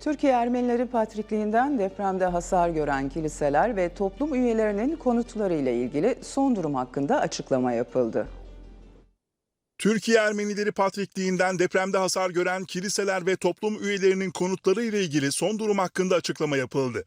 Türkiye Ermenileri Patrikliğinden depremde hasar gören kiliseler ve toplum üyelerinin konutları ile ilgili son durum hakkında açıklama yapıldı. Türkiye Ermenileri Patrikliğinden depremde hasar gören kiliseler ve toplum üyelerinin konutları ile ilgili son durum hakkında açıklama yapıldı.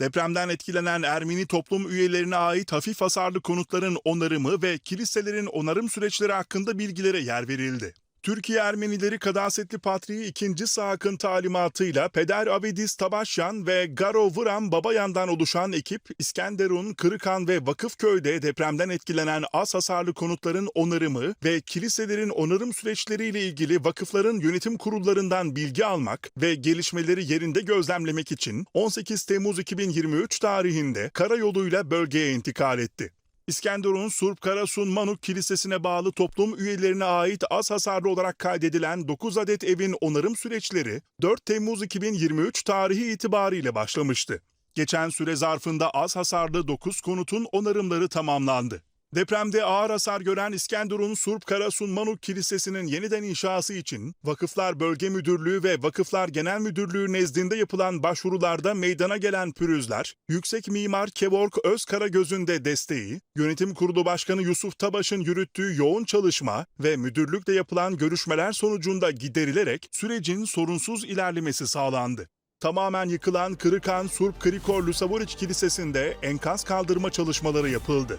Depremden etkilenen Ermeni toplum üyelerine ait hafif hasarlı konutların onarımı ve kiliselerin onarım süreçleri hakkında bilgilere yer verildi. Türkiye Ermenileri Kadasetli Patriği 2. Sahak'ın talimatıyla Peder Avedis Tabaşyan ve Garo Vıram Babayan'dan oluşan ekip İskenderun, Kırıkan ve Vakıfköy'de depremden etkilenen az hasarlı konutların onarımı ve kiliselerin onarım süreçleriyle ilgili vakıfların yönetim kurullarından bilgi almak ve gelişmeleri yerinde gözlemlemek için 18 Temmuz 2023 tarihinde karayoluyla bölgeye intikal etti. İskenderun Surp Karasun Manuk Kilisesi'ne bağlı toplum üyelerine ait az hasarlı olarak kaydedilen 9 adet evin onarım süreçleri 4 Temmuz 2023 tarihi itibariyle başlamıştı. Geçen süre zarfında az hasarlı 9 konutun onarımları tamamlandı. Depremde ağır hasar gören İskenderun Surp Karasun Manuk Kilisesi'nin yeniden inşası için Vakıflar Bölge Müdürlüğü ve Vakıflar Genel Müdürlüğü nezdinde yapılan başvurularda meydana gelen pürüzler, Yüksek Mimar Kevork Özkaragöz'ün de desteği, Yönetim Kurulu Başkanı Yusuf Tabaş'ın yürüttüğü yoğun çalışma ve müdürlükle yapılan görüşmeler sonucunda giderilerek sürecin sorunsuz ilerlemesi sağlandı. Tamamen yıkılan Kırıkan Surp Krikor Lusavuriç Kilisesi'nde enkaz kaldırma çalışmaları yapıldı.